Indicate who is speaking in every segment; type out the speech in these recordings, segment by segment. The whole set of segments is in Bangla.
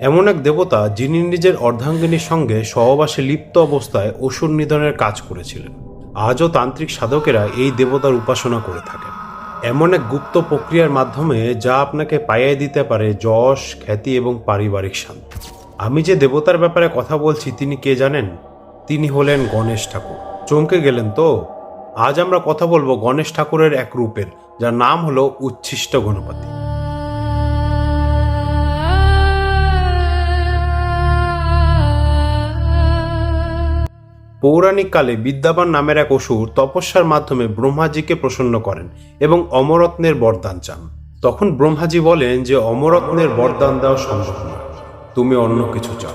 Speaker 1: এমন এক দেবতা যিনি নিজের অর্ধাঙ্গিনীর সঙ্গে সহবাসে লিপ্ত অবস্থায় অসুর নিধনের কাজ করেছিলেন। আজও তান্ত্রিক সাধকেরা এই দেবতার উপাসনা করে থাকেন। এমন এক গুপ্ত প্রক্রিয়ার মাধ্যমে যা আপনাকে পাইয়ে দিতে পারে যশ, খ্যাতি এবং পারিবারিক শান্তি। আমি যে দেবতার ব্যাপারে কথা বলছি, তিনি কে জানেন? তিনি হলেন গণেশ ঠাকুর। চমকে গেলেন তো? আজ আমরা কথা বলব গণেশ ঠাকুরের এক রূপের, যার নাম হলো উচ্ছিষ্ট গণপতি। পৌরাণিক কালে বিদ্যাবান নামের এক অসুর তপস্যার মাধ্যমে ব্রহ্মাজিকে প্রসন্ন করেন এবং অমরত্নের বরদান চান। তখন ব্রহ্মাজি বলেন যে, অমরত্নের বরদান দেওয়া সম্ভব নয়। তুমি অন্য কিছু চাও।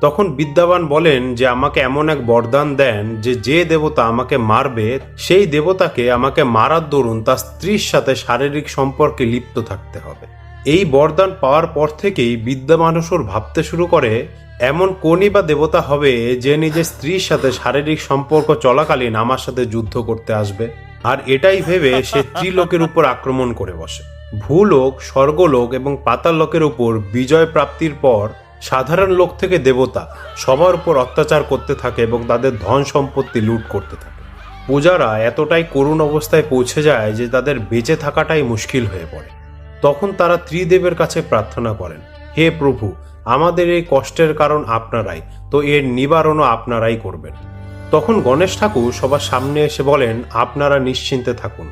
Speaker 1: তখন বিদ্যাবান বলেন যে, আমাকে এমন এক বরদান দেন যে যে দেবতা আমাকে মারবে, সেই দেবতাকে আমাকে মারার দরুন তার স্ত্রীর সাথে শারীরিক সম্পর্কে লিপ্ত থাকতে হবে। এই বরদান পাওয়ার পর থেকেই বিদ্যা বিদ্যামানুষর ভাবতে শুরু করে, এমন কোনই বা দেবতা হবে যে নিজের স্ত্রীর সাথে শারীরিক সম্পর্ক চলাকালীন আমার সাথে যুদ্ধ করতে আসবে। আর এটাই ভেবে সে ত্রিলোকের উপর আক্রমণ করে বসে। ভূলোক, স্বর্গলোক এবং পাতাল লোকের উপর বিজয় প্রাপ্তির পর সাধারণ লোক থেকে দেবতা সবার উপর অত্যাচার করতে থাকে এবং তাদের ধন সম্পত্তি লুট করতে থাকে। পূজারা এতটাই করুণ অবস্থায় পৌঁছে যায় যে তাদের বেঁচে থাকাটাই মুশকিল হয়ে পড়ে। তখন তারা ত্রিদেবের কাছে প্রার্থনা করেন, হে প্রভু, আমাদের এই কষ্টের কারণ আপনারাই, তো এর নিবারণও আপনারাই করবেন। তখন গণেশ ঠাকুর সবার সামনে এসে বলেন, আপনারা নিশ্চিন্তে থাকুন।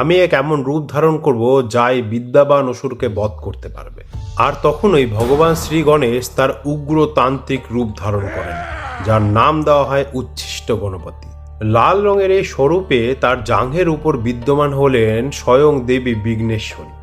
Speaker 1: আমি এক এমন রূপ ধারণ করব যা এই বিদ্যাবান অসুরকে বধ করতে পারবে। আর তখনই ভগবান শ্রী গণেশ তার উগ্র তান্ত্রিক রূপ ধারণ করেন, যার নাম দেওয়া হয় উচ্ছিষ্ট গণপতি। লাল রঙের এই স্বরূপে তার জাঙ্ঘের উপর বিদ্যমান হলেন স্বয়ং দেবী বিঘ্নেশ্বরী।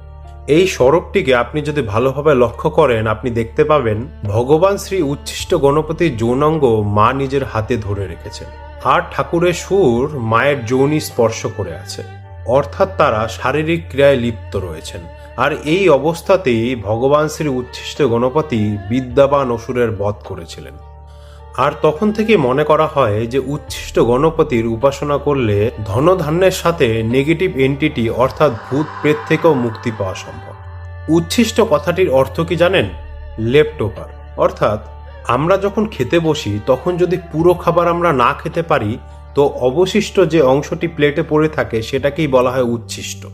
Speaker 1: এই স্বরূপটিকে আপনি যদি ভালোভাবে লক্ষ্য করেন, আপনি দেখতে পাবেন ভগবান শ্রী উচ্ছিষ্ট গণপতির যৌনাঙ্গ মা নিজের হাতে ধরে রেখেছেন। আর ঠাকুরের সুর মায়ের যৌনি স্পর্শ করে আছে। অর্থাৎ তারা শারীরিক ক্রিয়ায় লিপ্ত রয়েছেন। আর এই অবস্থাতেই ভগবান শ্রী উচ্ছিষ্ট গণপতি বিদ্যাবান অসুরের বধ করেছিলেন। আর তখন থেকে মনে করা হয় যে উচ্ছিষ্ট গণপতির উপাসনা করলে ধনধান্যের সাথে নেগেটিভ এন্টিটি অর্থাৎ ভূত প্রেত থেকেও মুক্তি পাওয়া সম্ভব। উচ্ছিষ্ট কথাটির অর্থ কি জানেন? লেফট ওভার অর্থাৎ আমরা যখন খেতে বসি, তখন যদি পুরো খাবার আমরা না খেতে পারি, তো অবশিষ্ট যে অংশটি প্লেটে পড়ে থাকে, সেটাকেই বলা হয় উচ্ছিষ্ট।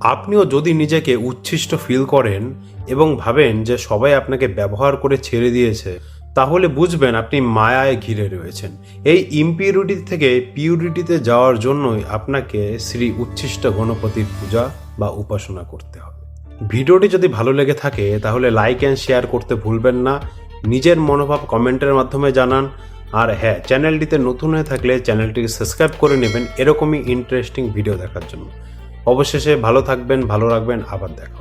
Speaker 1: আপনিও যদি নিজেকে উচ্ছিষ্ট ফিল করেন এবং ভাবেন যে সবাই আপনাকে ব্যবহার করে ছেড়ে দিয়েছে তাহলে বুঝবেন আপনি মায়ায় ঘিরে রয়েছেন। এই ইম্পিউরিটি থেকে পিউরিটিতে যাওয়ার জন্যই আপনাকে শ্রী উচ্ছিষ্ট গণপতির পূজা বা উপাসনা করতে হবে। ভিডিওটি যদি ভালো লেগে থাকে, তাহলে লাইক অ্যান্ড শেয়ার করতে ভুলবেন না। নিজের মনোভাব কমেন্টের মাধ্যমে জানান। আর হ্যাঁ চ্যানেলটিতে নতুন হয়ে থাকলে চ্যানেলটিকে সাবস্ক্রাইব করে নেবেন এরকমই ইন্টারেস্টিং ভিডিও দেখার জন্য। অবশেষে ভালো থাকবেন, ভালো রাখবেন, আবার দেখা।